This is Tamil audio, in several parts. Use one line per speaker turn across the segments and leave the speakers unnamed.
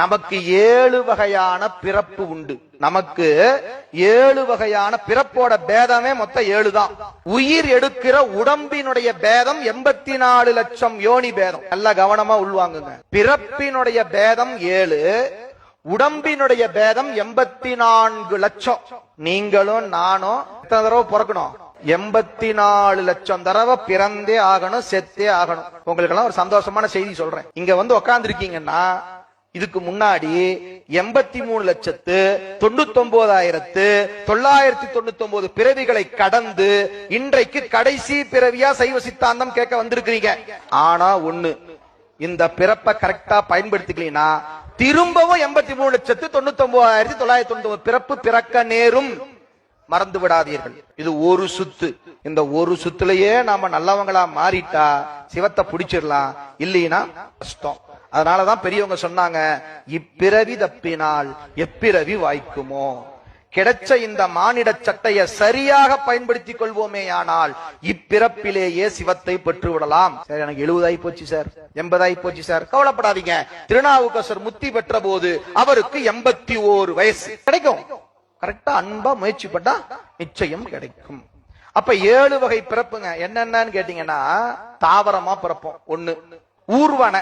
நமக்கு ஏழு வகையான பிறப்பு உண்டு. நமக்கு ஏழு வகையான பிறப்போட பேதமே மொத்தம் ஏழு தான். உயிர் எடுக்கிற உடம்பினுடைய பேதம் எண்பத்தி நாலு லட்சம் யோனி பேதம். நல்லா கவனமா உள்வாங்குங்க. பிறப்பினுடைய பேதம் ஏழு உடம்பினுடைய பேதம் எண்பத்தி நான்கு லட்சம். நீங்களும் நானும் எத்தனை தடவை பிறக்கணும். எண்பத்தி நாலு லட்சம் தடவை பிறந்தே ஆகணும் செத்தே ஆகணும். உங்களுக்கு எல்லாம் ஒரு சந்தோஷமான செய்தி சொல்றேன். இங்க வந்து உக்காந்துருக்கீங்கன்னா இதுக்கு முன்னாடி எண்பத்தி மூணு லட்சத்து தொண்ணூத்தி ஒன்பதாயிரத்து தொள்ளாயிரத்தி தொண்ணூத்தி ஒன்பது பிறவிகளை கடந்து இன்றைக்கு கடைசி பிறவியா சைவ சித்தாந்தம் கேட்க வந்திருக்கிறீங்க. ஆனா ஒண்ணு இந்த பிறப்பை கரெக்டா பயன்படுத்திக்கலாம் திரும்பவும் எண்பத்தி மூணு லட்சத்து தொண்ணூத்தி ஒன்பதாயிரத்தி தொள்ளாயிரத்தி தொண்ணூத்தி ஒன்பது பிறப்பு பிறக்க நேரும். மறந்து விடாதீர்கள். இது ஒரு சுத்து. இந்த ஒரு சுத்துலயே நாம நல்லவங்களா மாறிட்டா சிவத்தை பிடிச்சிடலாம். இல்லைன்னா கஷ்டம். அதனாலதான் பெரியவங்க சொன்னாங்க இப்பிறவி தப்பினால் எப்பிறவி வாய்க்குமோ? கிடைச்ச இந்த மானிட சட்டையை சரியாக பயன்படுத்தி கொள்வோமே ஆனால் இப்பிறப்பிலேயே சிவத்தை பெற்று விடலாம். சார் எனக்கு எழுபதாயி போச்சு சார். எண்பதாயி போச்சு சார். கவலைப்படாதீங்க. திருநாவுக்கசர் முத்தி பெற்ற போது அவருக்கு எண்பத்தி ஓரு வயசு. கிடைக்கும். கரெக்டா அன்பா முயற்சி பண்ணா நிச்சயம் கிடைக்கும். அப்ப ஏழு வகை பிறப்புங்க. என்னென்னு கேட்டீங்கன்னா தாவரமா பிறப்போம். ஒண்ணு ஊர்வன.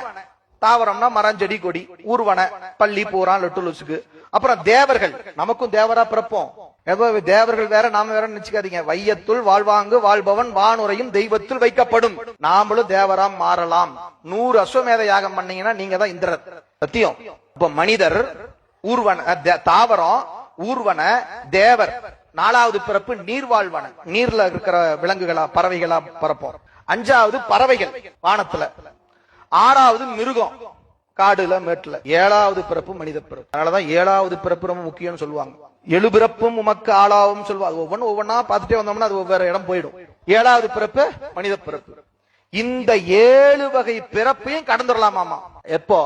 தாவரம்னா மரம் செடி கொடி. ஊர்வன பள்ளி பூரா லொட்டு லுசுக்கு அப்புறம் தேவர்கள். நமக்கும் தேவரா பிறப்போம். ஏதோ தேவர்கள் வேற நாம வேற நினைச்சுக்காதீங்க. வையத்துள் வாழ்வாங்கு வாழ்பவன் வானுரையும் தெய்வத்தில் வைக்கப்படும். நாமளும் தேவராம் மாறலாம். நூறு அஸ்வமேத யாகம் பண்ணீங்கன்னா நீங்க தான் இந்திரர். சத்தியம். இப்ப மனிதர் ஊர்வன தாவரம் ஊர்வன தேவர். நாலாவது பிறப்பு நீர்வாழ்வன. நீர்ல இருக்கிற விலங்குகளா பறவைகளா பறப்போம். அஞ்சாவது பறவைகள் வானத்துல. ஆறாவது மிருகம் காடுல மேட்டுல. ஏழாவது பிறப்பு மனித பிறப்பு. அதனாலதான் ஏழாவது பிறப்பு ரொம்ப முக்கியம்னு சொல்லுவாங்க. எழு பிறப்பும் உமக்கு ஆளாவும் சொல்லுவாங்க. ஒவ்வொன்னு ஒவ்வொன்னா பார்த்துட்டே வந்தோம்னா அது ஒவ்வொரு இடம் போயிடும். ஏழாவது பிறப்பு மனித பிறப்பு. இந்த ஏழு வகை பிறப்பையும் கடந்துடலாமாமா எப்போ?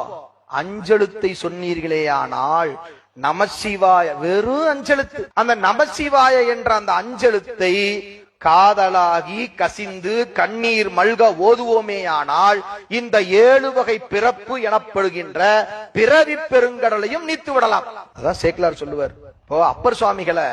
அஞ்செழுத்தை சொன்னீர்களே ஆனால் நமசிவாய வெறும் அஞ்செழுத்து. அந்த நமசிவாய என்ற அந்த அஞ்செழுத்தை காதலாகி கசிந்து கண்ணீர் மல்க ஓதுவோமேயானால் இந்த ஏழு வகை பிறப்பு எனப்படுகின்ற பிறவி பெருங்கடலையும் நீத்து விடலாம். அதான் சேக்கலார் சொல்லுவார். இப்போ அப்பர் சுவாமிகளை